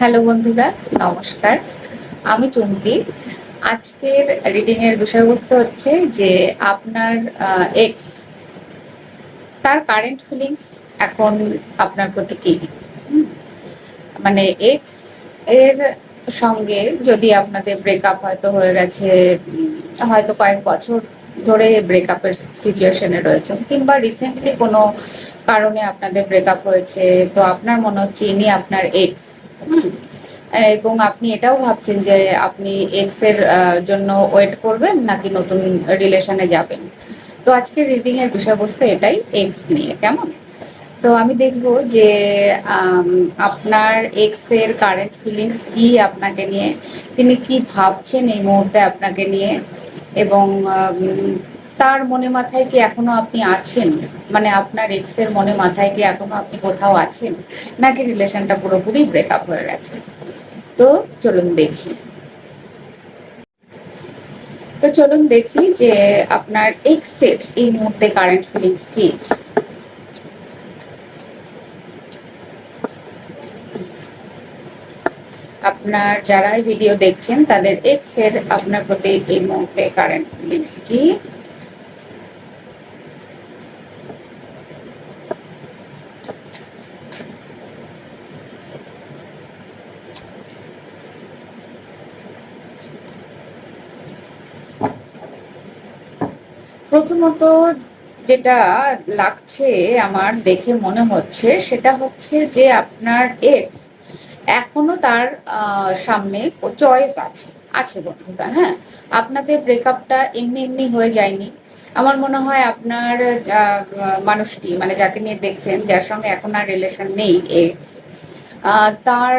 Hello বন্ধুরা, নমস্কার। আমি চুমকি। আজকের রিডিং এর বিষয়বস্তু হচ্ছে যে আপনার এক্স তার কারেন্ট ফিলিংস এখন আপনার প্রতি কি? মানে এক্সের সঙ্গে যদি আপনাদের ব্রেকআপ হয়তো হয়ে গেছে হয়তো কয়েক বছর ধরে ব্রেকআপের সিচুয়েশনে রয়েছেন কিংবা রিসেন্টলি কোনো কারণে আপনাদের ব্রেকআপ হয়েছে, তো আপনার মনে হচ্ছে ইনি আপনার এক্স হুম। এবং আপনি এটাও ভাবছেন যে আপনি এক্সের জন্য ওয়েট করবেন নাকি নতুন রিলেশনে যাবেন? তো আজকের রিডিং এর বিষয়বস্তু এটাই এক্স নিয়ে, কেমন? তো আমি দেখব যে আপনার এক্সের কারেন্ট ফিলিংস কি আপনাকে নিয়ে, তিনি কি ভাবছেন এই মুহূর্তে আপনাকে নিয়ে? এবং তার মনে মাথায় কি এখনও আপনি আছেন? মানে আপনার এক্সের মনে মাথায় কি এখনও আপনি কোথাও আছেন? নাকি রিলেশনটা পুরোপুরি ব্রেকআপ হয়ে গেছে? তো চলুন দেখি। তো চলুন দেখি যে আপনার এক্সের এই মুহূর্তে কারেন্ট ফিলিংস কি? আপনার যারা ভিডিও দেখছেন, তাদের এক্সের আপনার প্রতি এই মুহূর্তে কারেন্ট ফিলিংস কি? প্রথমত যেটা লাগছে আমার দেখে মনে হচ্ছে, সেটা হচ্ছে যে আপনার এক্স এখনও তার সামনে চয়েস আছে। আছে বন্ধুরা হ্যাঁ? আপনাদের ব্রেকআপটা এমনি এমনি হয়ে যায়নি। আমার মনে হয় আপনার মানুষটি মানে যাকে নিয়ে দেখছেন, যার সঙ্গে এখন আর রিলেশন নেই এক্স তার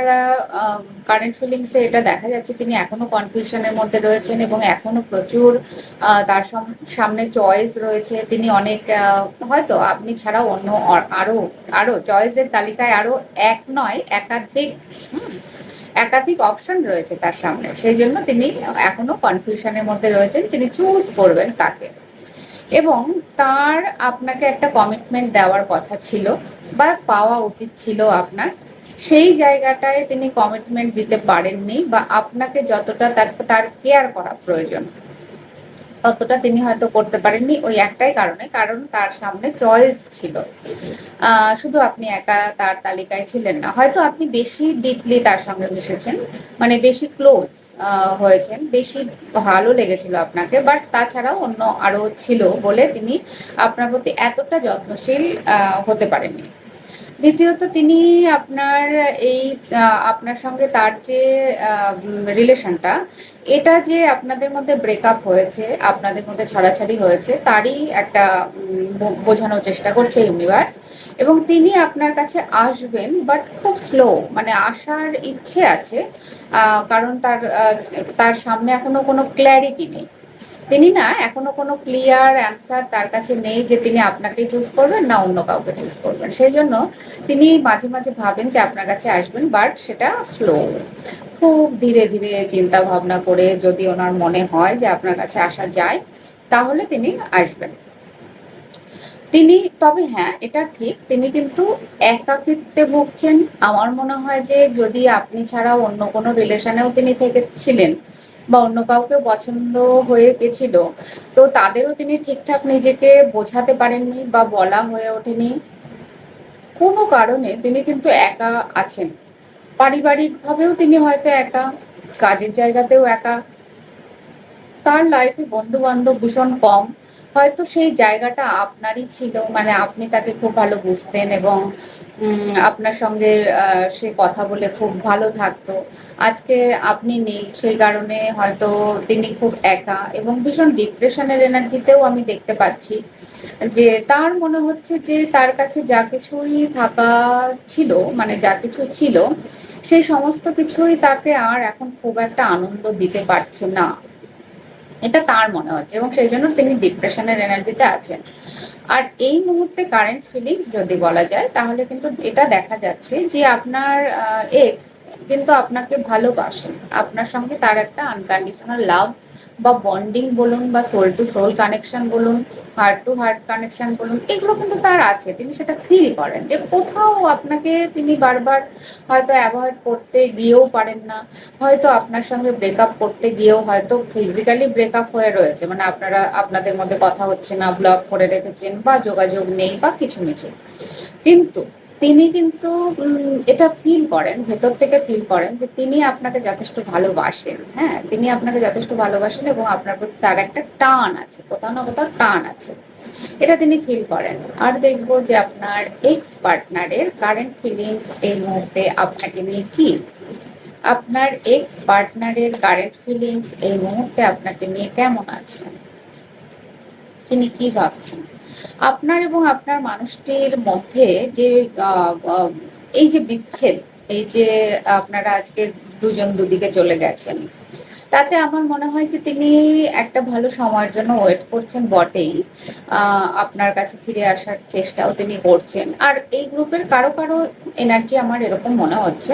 কারেন্ট ফিলিংসে এটা দেখা যাচ্ছে তিনি এখনও কনফিউশনের মধ্যে রয়েছেন এবং এখনও প্রচুর তার সামনে চয়েস রয়েছে। তিনি অনেক হয়তো আপনি ছাড়াও অন্য আরও আরও চয়েসের তালিকায় আরও এক নয়, একাধিক একাধিক অপশন রয়েছে তার সামনে। সেই জন্য তিনি এখনও কনফিউশনের মধ্যে রয়েছেন। তিনি চুজ করবেন কাকে। এবং তার আপনাকে একটা কমিটমেন্ট দেওয়ার কথা ছিল বা পাওয়া উচিত ছিল আপনার। সেই জায়গাটায় তিনি কমিটমেন্ট দিতে পারেননি বা আপনাকে যতটা তার কেয়ার করা প্রয়োজন, ততটা তিনি হয়তো করতে পারেননি ওই একটাই কারণে। কারণ তার সামনে চয়েস ছিল। শুধু আপনি একা তার তালিকায় ছিলেন না। হয়তো আপনি বেশি ডিপলি তার সঙ্গে মিশেছেন মানে বেশি ক্লোজ হয়েছেন, বেশি ভালো লেগেছিল আপনাকে বাট তাছাড়াও অন্য আরও ছিল বলে তিনি আপনার প্রতি এতটা যত্নশীল হতে পারেননি। দ্বিতীয়ত তিনি আপনার এই আপনার সঙ্গে তার যে রিলেশনটা এটা যে আপনাদের মধ্যে ব্রেকআপ হয়েছে, আপনাদের মধ্যে ছাড়াছাড়ি হয়েছে, তারই একটা বোঝানোর চেষ্টা করছে ইউনিভার্স এবং তিনি আপনার কাছে আসবেন বাট খুব স্লো মানে আসার ইচ্ছে আছে কারণ তার তার সামনে এখনও কোনো ক্ল্যারিটি নেই। তিনি না এখনও কোনো ক্লিয়ার অ্যান্সার তার কাছে নেই যে তিনি আপনাকে চুজ করবেন না অন্য কাউকে চুজ করবেন। সেই জন্য তিনি মাঝে মাঝে ভাবেন যে আপনার কাছে আসবেন বাট সেটা স্লো খুব ধীরে ধীরে চিন্তা ভাবনা করে যদি ওনার মনে হয় যে আপনার কাছে আসা যায়, তাহলে তিনি আসবেন। তিনি, তবে হ্যাঁ এটা ঠিক, তিনি কিন্তু একাকিত্বে ভুগছেন। আমার মনে হয় যে যদি আপনি ছাড়া অন্য কোনো রিলেশনেও তিনি থেকেছিলেন বা অন্য কাউকে পছন্দ হয়ে গেছিল। তো তাদেরও তিনি ঠিকঠাক নিজেকে বোঝাতে পারেননি বা বলা হয়ে ওঠেনি। কোনো কারণে তিনি কিন্তু একা আছেন। পারিবারিকভাবেও তিনি হয়তো একা, কাজের জায়গাতেও একা। তার লাইফে বন্ধু বান্ধব ভীষণ কম। হয়তো সেই জায়গাটা আপনারই ছিল মানে আপনি তাকে খুব ভালো বুঝতেন এবং আপনার সঙ্গে সে কথা বলে খুব ভালো থাকতো। আজকে আপনি নেই, সেই কারণে হয়তো তিনি খুব একা এবং ভীষণ ডিপ্রেশনের এনার্জিতেও আমি দেখতে পাচ্ছি যে তার মনে হচ্ছে যে তার কাছে যা কিছুই থাকা ছিল মানে যা কিছু ছিল, সেই সমস্ত কিছুই তাকে আর এখন খুব একটা আনন্দ দিতে পারছে না। এটা তার মনে হচ্ছে এবং সেই জন্য তিনি ডিপ্রেশনের এনার্জিতে আছেন। আর এই মুহূর্তে কারেন্ট ফিলিংস যদি বলা যায়, তাহলে কিন্তু এটা দেখা যাচ্ছে যে আপনার এক্স কিন্তু আপনাকে ভালোবাসেন। আপনার সঙ্গে তার একটা আনকন্ডিশনাল লাভ বা বন্ডিং বলুন বা সোল টু সোল কানেকশন বলুন হার্ট টু হার্ট কানেকশন বলুন, এগুলো কিন্তু তার আছে। তিনি সেটা ফিল করেন যে কোথাও আপনাকে তিনি বারবার হয়তো অ্যাভয়েড করতে গিয়েও পারেন না। হয়তো আপনার সঙ্গে ব্রেকআপ করতে গিয়েও হয়তো ফিজিক্যালি ব্রেকআপ হয়ে রয়েছে। মানে আপনারা, আপনাদের মধ্যে কথা হচ্ছে না ব্লক করে রেখেছেন বা যোগাযোগ নেই বা কিছু কিছু কিন্তু তিনি কিন্তু এটা ফিল করেন, ভেতর থেকে ফিল করেন যে তিনি আপনাকে যথেষ্ট ভালোবাসেন হ্যাঁ? তিনি আপনাকে যথেষ্ট ভালোবাসেন এবং আপনার প্রতি তার একটা টান আছে, কোথাও না কোথাও টান আছে। এটা তিনি ফিল করেন। আর দেখব যে আপনার এক্স পার্টনারের কারেন্ট ফিলিংস এই মুহূর্তে আপনাকে নিয়ে কি? আপনার এক্স পার্টনারের কারেন্ট ফিলিংস এই মুহূর্তে আপনাকে নিয়ে কেমন আছে? তিনি কি ভাবছেন? আপনার এবং আপনার মানুষটির মধ্যে যে এই যে বিচ্ছেদ, এই যে আপনারা আজকে দুজন দুদিকে চলে গেছেন, তাতে আমার মনে হয় যে তিনি একটা ভালো সময়ের জন্য ওয়েট করছেন বটেই। আপনার কাছে ফিরে আসার চেষ্টাও তিনি করছেন। আর এই গ্রুপের কারও কারও এনার্জি আমার এরকম মনে হচ্ছে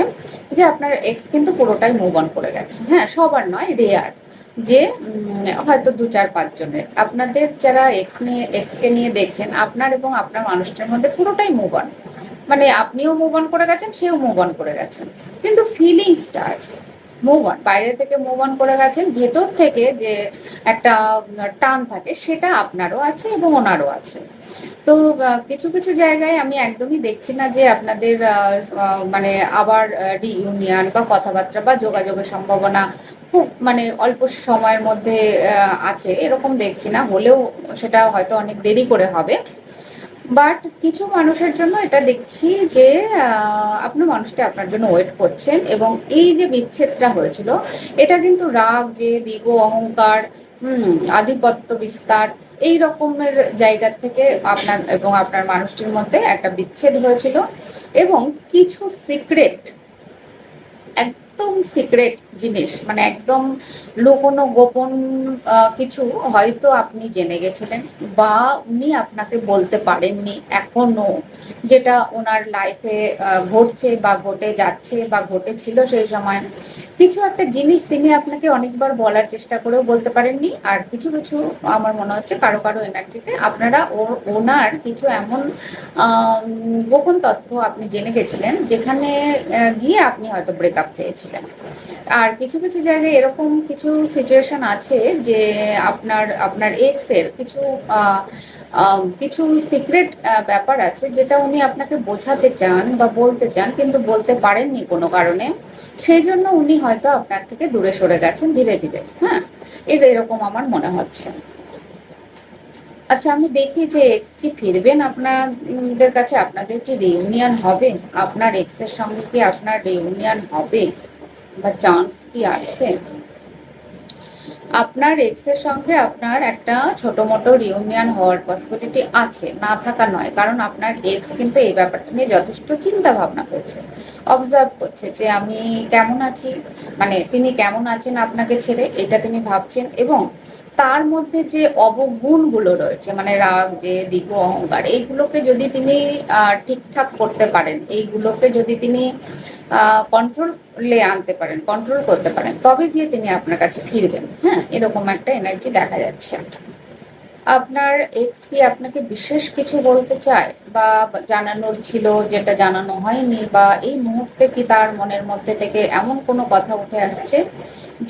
যে আপনার এক্স কিন্তু পুরোটাই মুভ অন করে গেছে। হ্যাঁ সবার নয় রেয়ার যে হয়তো দু চার পাঁচজনের আপনাদের যারা এক্স নিয়ে এক্সকে নিয়ে দেখছেন, আপনার এবং আপনার মানুষটার মধ্যে পুরোটাই মুভ অন মানে আপনিও মুভ অন করে গেছেন, সেও মুভ অন করে গেছেন। কিন্তু ফিলিংসটা আছে। মুভ অন বাইরে থেকে মুভ অন করে গেছেন, ভেতর থেকে যে একটা টান থাকে, সেটা আপনারও আছে এবং ওনারও আছে। তো কিছু কিছু জায়গায় আমি একদমই দেখছি না যে আপনাদের মানে আবার রিইউনিয়ন বা কথাবার্তা বা যোগাযোগের সম্ভাবনা খুব মানে অল্প সময়ের মধ্যে আছে। এরকম দেখছি না, হলেও সেটা হয়তো অনেক দেরি করে হবে। বাট কিছু মানুষের জন্য এটা দেখছি যে আপনার মানুষটা আপনার জন্য ওয়েট করছেন এবং এই যে বিচ্ছেদটা হয়েছিল, এটা কিন্তু রাগ যে দিগ অহংকার, হুম, আধিপত্য বিস্তার এই রকমের জায়গা থেকে আপনার এবং আপনার মানুষটির মধ্যে একটা বিচ্ছেদ হয়েছিল এবং কিছু সিক্রেট একদম সিক্রেট জিনিস মানে একদম লুকোনো গোপন কিছু হয়তো আপনি জেনে গেছিলেন বা উনি আপনাকে বলতে পারেননি এখনও যেটা ওনার লাইফে ঘটছে বা ঘটে যাচ্ছে বা ঘটেছিল সেই সময়। কিছু একটা জিনিস তিনি আপনাকে অনেকবার বলার চেষ্টা করেও বলতে পারেননি আর কিছু কিছু আমার মনে হচ্ছে কারও কারও এনার্জিতে আপনারা ওনার কিছু এমন গোপন তথ্য আপনি জেনে গেছিলেন যেখানে গিয়ে আপনি হয়তো ব্রেকআপ চেয়েছিলেন আর কিছু কিছু জায়গায় এরকম কিছু সিচুয়েশন আছে যে আপনার আপনার এক্সের কিছু কিছু সিক্রেট ব্যাপার আছে যেটা উনি আপনাকে বোঝাতে চান বা বলতে চান কিন্তু বলতে পারেননি কোনো কারণে। সেই জন্য উনি হয়তো আপনার থেকে দূরে সরে গেছেন ধীরে ধীরে হ্যাঁ? এটা এরকম আমার মনে হচ্ছে। আচ্ছা আমি দেখি যে এক্স কি ফিরবেন আপনাদের কাছে? আপনাদের কি রিউনিয়ন হবে? আপনার এক্সের সঙ্গে কি আপনার রিউনিয়ন হবে? বা চান্স কি আছে? আপনার এক্সের সঙ্গে আপনার একটা ছোট মোটো রিউনিয়ন হওয়ার পসিবিলিটি আছে, না থাকা নয়। কারণ আপনার এক্স কিন্তু এই ব্যাপারটা নিয়ে যথেষ্ট চিন্তা ভাবনা করছে। অবজার্ভ করছে যে আমি কেমন আছি? মানে তিনি কেমন আছেন আপনাকে ছেড়ে? এটা তিনি ভাবছেন এবং তার মধ্যে যে অবগুণগুলো রয়েছে মানে রাগ যে দিগ অহংকার, এইগুলোকে যদি তিনি ঠিকঠাক করতে পারেন, এইগুলোকে যদি তিনি কন্ট্রোলে আনতে পারেন কন্ট্রোল করতে পারেন। তবে গিয়ে তিনি আপনার কাছে ফিরবেন। হ্যাঁ এরকম একটা এনার্জি দেখা যাচ্ছে। আপনার এক্স কি আপনাকে বিশেষ কিছু বলতে চায় বা জানানোর ছিল, যেটা জানানো হয়নি, বা এই মুহূর্তে কি তার মনের মধ্যে থেকে এমন কোনো কথা উঠে আসছে,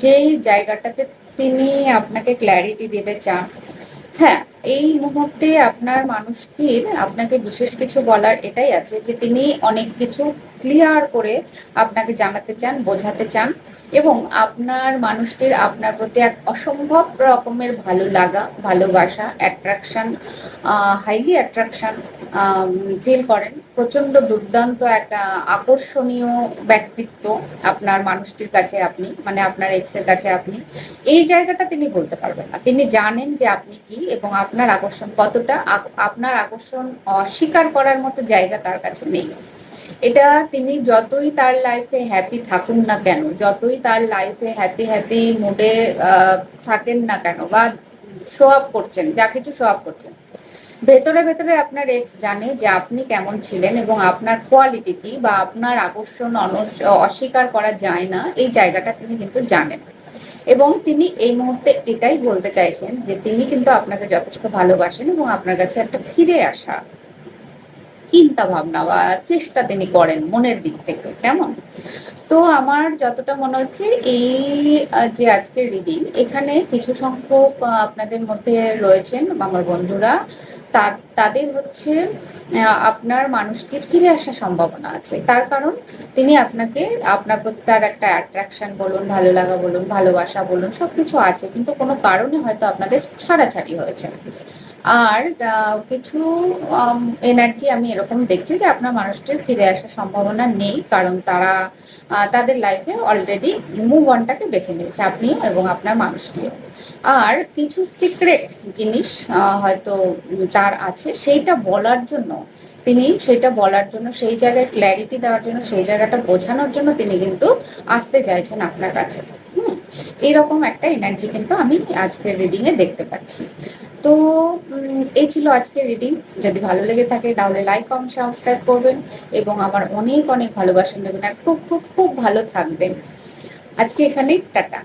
যেই জায়গাটাতে তিনি আপনাকে ক্ল্যারিটি দিতে চান? হ্যাঁ এই মুহূর্তে আপনার মানুষটির আপনাকে বিশেষ কিছু বলার এটাই আছে যে তিনি অনেক কিছু ক্লিয়ার করে আপনাকে জানাতে চান, বোঝাতে চান এবং আপনার মানুষটির আপনার প্রতি এক অসম্ভব রকমের ভালো লাগা, ভালোবাসা অ্যাট্রাকশন হাইলি অ্যাট্রাকশন ফিল করেন। প্রচণ্ড দুর্দান্ত এক আকর্ষণীয় ব্যক্তিত্ব আপনার মানুষটির কাছে আপনি মানে আপনার এক্সের কাছে আপনি। এই জায়গাটা তিনি বলতে পারবেন না। তিনি জানেন যে আপনি কি এবং আপনার আকর্ষণ, কতটা আপনার আকর্ষণ অস্বীকার করার মতো জায়গা তার কাছে নেই। এটা তিনি যতই তার লাইফে হ্যাপি থাকুন না কেন, যতই তার লাইফে হ্যাপি হ্যাপি মুডে থাকেন না কেন বা শো আপ করছেন, যা কিছু শো আপ করছেন, ভেতরে ভেতরে আপনার এক্স জানে যে আপনি কেমন ছিলেন এবং আপনার কোয়ালিটি কি বা আপনার আকর্ষণ অস্বীকার করা যায় না, এই জায়গাটা তিনি কিন্তু জানেন। এবং তিনি এই মুহূর্তে এটাই বলতে চাইছেন যে তিনি কিন্তু আপনাকে যথেষ্ট ভালোবাসেন এবং আপনার কাছে একটা ফিরে আসা চিন্তা ভাবনা বা চেষ্টা তিনি করেন মনের দিক থেকে, কেমন? তো আমার যতটা মনে হচ্ছে এই যে আজকের রিডিং এখানে কিছু সংখ্যক আপনাদের মধ্যে রয়েছেন আমার বন্ধুরা। তাদের হচ্ছে আপনার মানুষটির ফিরে আসার সম্ভাবনা আছে। তার কারণ তিনি আপনাকে, আপনার প্রতি তার একটা অ্যাট্রাকশন বলুন, ভালো লাগা বলুন, ভালোবাসা বলুন সব কিছু আছে। কিন্তু কোনো কারণে হয়তো আপনাদের ছাড়াছাড়ি হয়েছে। আর কিছু এনার্জি আমি এরকম দেখছি যে আপনার মানুষটির ফিরে আসার সম্ভাবনা নেই, কারণ তারা তাদের লাইফে অলরেডি মুভ অনটাকে বেছে নিয়েছে, আপনিও এবং আপনার মানুষটিও। আর কিছু সিক্রেট জিনিস হয়তো তার আছে, সেইটা বলার জন্য, তিনি সেটা বলার জন্য, সেই জায়গায় ক্ল্যারিটি দেওয়ার জন্য, সেই জায়গাটা বোঝানোর জন্য তিনি কিন্তু আসতে চাইছেন আপনার কাছে। এরকম একটা এনার্জি কিন্তু আমি আজকের রিডিংয়ে দেখতে পাচ্ছি। তো এই ছিল আজকের রিডিং যদি ভালো লেগে থাকে তাহলে লাইক কমেন্ট সাবস্ক্রাইব করবেন এবং আমার অনেক অনেক ভালোবাসা দেবেন। আর খুব খুব খুব ভালো থাকবেন। আজকে এখানে টাটা।